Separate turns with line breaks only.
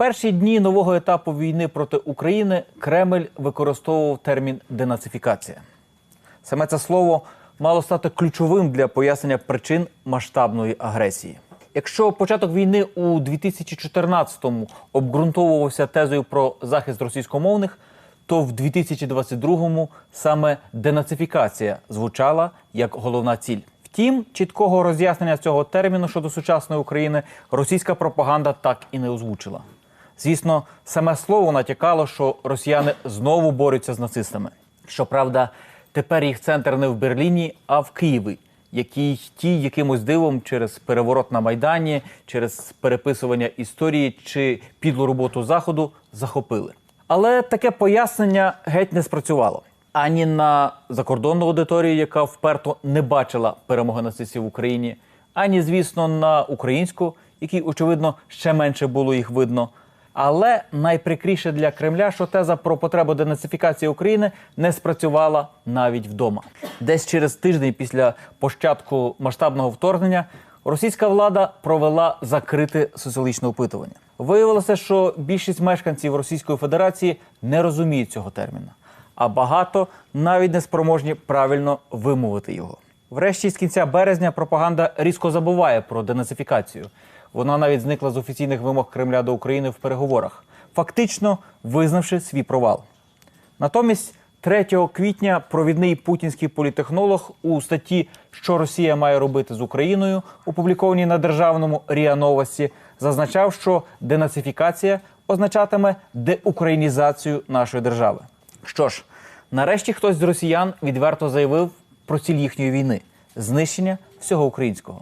перші дні нового етапу війни проти України Кремль використовував термін денацифікація. Саме це слово мало стати ключовим для пояснення причин масштабної агресії. Якщо початок війни у 2014-му обґрунтовувався тезою про захист російськомовних, то в 2022-му саме денацифікація звучала як головна ціль. Втім, чіткого роз'яснення цього терміну щодо сучасної України російська пропаганда так і не озвучила. Звісно, саме слово натякало, що росіяни знову борються з нацистами. Щоправда, тепер їх центр не в Берліні, а в Києві, який ті якимось дивом через переворот на майдані, через переписування історії чи підлу роботу заходу захопили. Але таке пояснення геть не спрацювало ані на закордонну аудиторію, яка вперто не бачила перемоги нацистів в Україні, ані, звісно, на українську, якій, очевидно, ще менше було їх видно. Але найприкріше для Кремля, що теза про потребу денацифікації України не спрацювала навіть вдома. Десь через тиждень після початку масштабного вторгнення російська влада провела закрите соціологічне опитування. Виявилося, що більшість мешканців Російської Федерації не розуміють цього терміна, а багато навіть не спроможні правильно вимовити його. Врешті з кінця березня пропаганда різко забуває про денацифікацію. Вона навіть зникла з офіційних вимог Кремля до України в переговорах, фактично визнавши свій провал. Натомість 3 квітня провідний путінський політехнолог у статті Що Росія має робити з Україною, опублікованій на державному РІА Новості, зазначав, що денацифікація означатиме деукраїнізацію нашої держави. Що ж, нарешті хтось з росіян відверто заявив про ціль їхньої війни знищення всього українського.